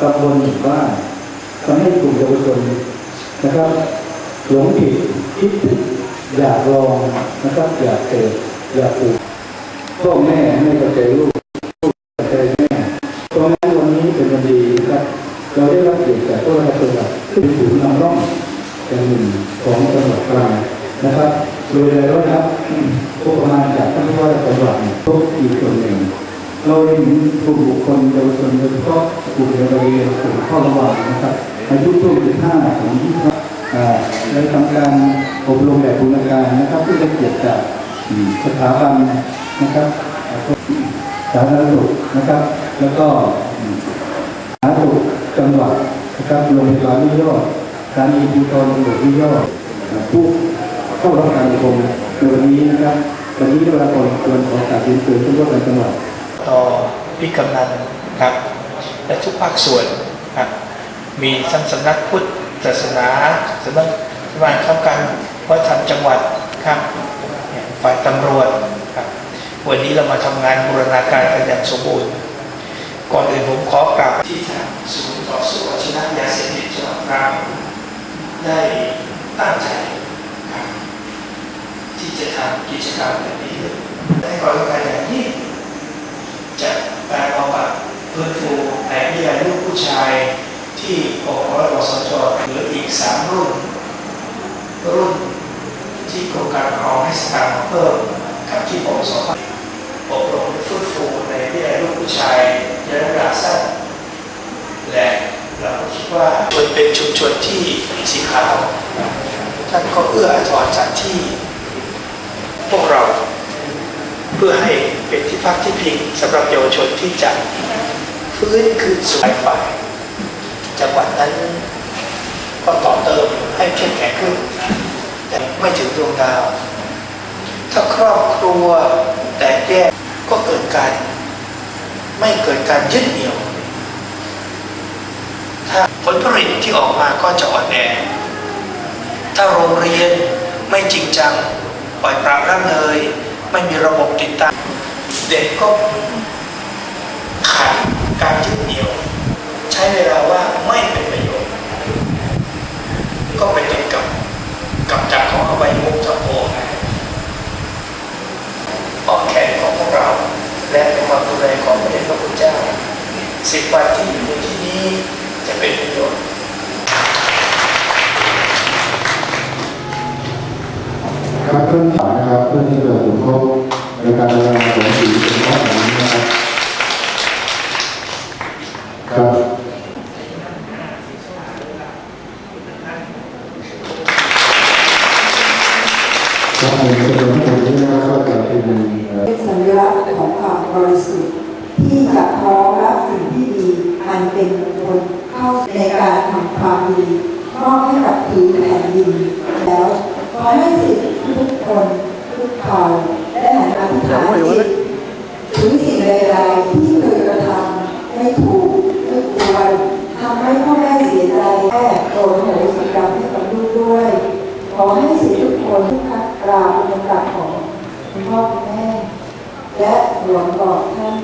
ตำบลหมู่บ้านทำให้กลุ่มเยาวชนนะครับ หลงผิดคิดผิดอยากลองนะครับ อยากเกิดอยากปลูกพ่อแม่ไม่เข้าใจลูกลูกเข้าใจแม่เพราะงั้นวันนี้เป็นวันดีนะครับ เราได้รับเกียรติจากพวกเราจังหวัดขึ้นถึงนำร่องแห่งหนึ่งของจังหวัดตรังนะครับโดยแล้วนะครับพวกประมาณจากท่านผู้ว่าจังหวัดเนี่ยพวกอีกคนหนึ่งเราเห็นกลุ่มบุคคลเยาวชนโดยเฉพาะ ลุ่มเยาวชนกลุ่มข้อระหวังนะครับอายุช่วง15ถึง25อ่าได้ทำการอบรมแบบบูรณาการนะครับที่ได้เกียรติจากสถาบันนะครับสาธารณสุขนะครับ แล้วก็สาธารณสุขจังหวัดนะครับโรงพยาบาลวิโยชสถานีภูธรตำรวจวิโยชผู้เข้ารับการอบรมในวันนี้นะครับวันนี้เวลาก่อนควรขอกราบเรียนเชิญผู้ว่าการจังหวัดต่อพี่กำนันครับ และทุกภาคส่วนครับมีทั้งสำนักพุทธศาสนาสำนักสำนักข้าการวัฒนธรรมจังหวัดครับฝ่ายตำรวจครับวันนี้เรามาทำงานบูรณาการกันอย่างสมบูรณ์ ก่อนอื่นผมขอกราบที่ทางศูนย์ต่อสู้อาชนะยาเสพติดจังหวัดตรังได้ตั้งใจครับที่จะทำกิจกรรมแบบนี้ขึ้นให้ความสำคัญอย่างยิ่งจากการบำบัดฟื้นฟู ชายที่ออกร้อยสชเหลืออีกสามรุ่น รุ่นที่โครงการเอาให้สตางค์เพิ่มกับที่ปสพอบรมฟื้นฟูในวิทยาลูกผู้ชายระยะเวลาสั้นและเราคิดว่ามันเป็นชุมชนที่สีขาวท่านก็เอื้ออาทรจากที่ พวกเราเพื่อให้เป็นที่พักที่พิงสำหรับเยาวชนที่จะ ฟื้นคืนสู่ฝ่ายจังหวัดนั้นก็ต่อเติมให้เข้มแข็งขึ้น แต่ไม่ถึงดวงดาว ถ้าครอบครัวแตกแยกก็เกิดการ ไม่เกิดการยึดเหนี่ยว ถ้าผลผลิตที่ออกมาก็จะอ่อนแอ ถ้าโรงเรียนไม่จริงจัง ปล่อยปละละเลย ไม่มีระบบติดตาม เด็กก็ การยึดเหนี่ยว ใช้เวลาว่าไม่เป็นประโยชน์ ก็ไปติดกับกับจักรของอวัยมุขทั้งปวงอ้อมแขนของพวกเรา และเป็นความดูแลของพระเดชพระคุณเจ้าสิบวันที่อยู่ในที่นี้จะเป็นประโยชน์ครับเครื่องสายนะครับเพื่อที่จะสมทบในการดำเนินงานของสีเป็นข้อของนี้นะครับครับ ครับในจำนวนทั้งหมดนี้นะครับก็จะเป็นสัญลักษณ์ของความบริสุทธิ์ที่จะพร้อมรับสิ่งที่ดีอันเป็นมงคลเข้าในการทำความดีมอบให้กับผืนแผ่นดินแล้วขอให้สิทธิทุกคนทุกเผ่าได้หันอธิษฐานจิตถึงสิ่งใดๆที่เคยกระทำไม่ถูกไม่ควรทำให้พ่อแม่เสียใจแม่โกรธโหสิกรรมให้กับลูกด้วย ขอให้สิทธิทุกคนทุกคัด กราบเป็นกราบของคุณพ่อคุณแม่และหลวงบอกท่าน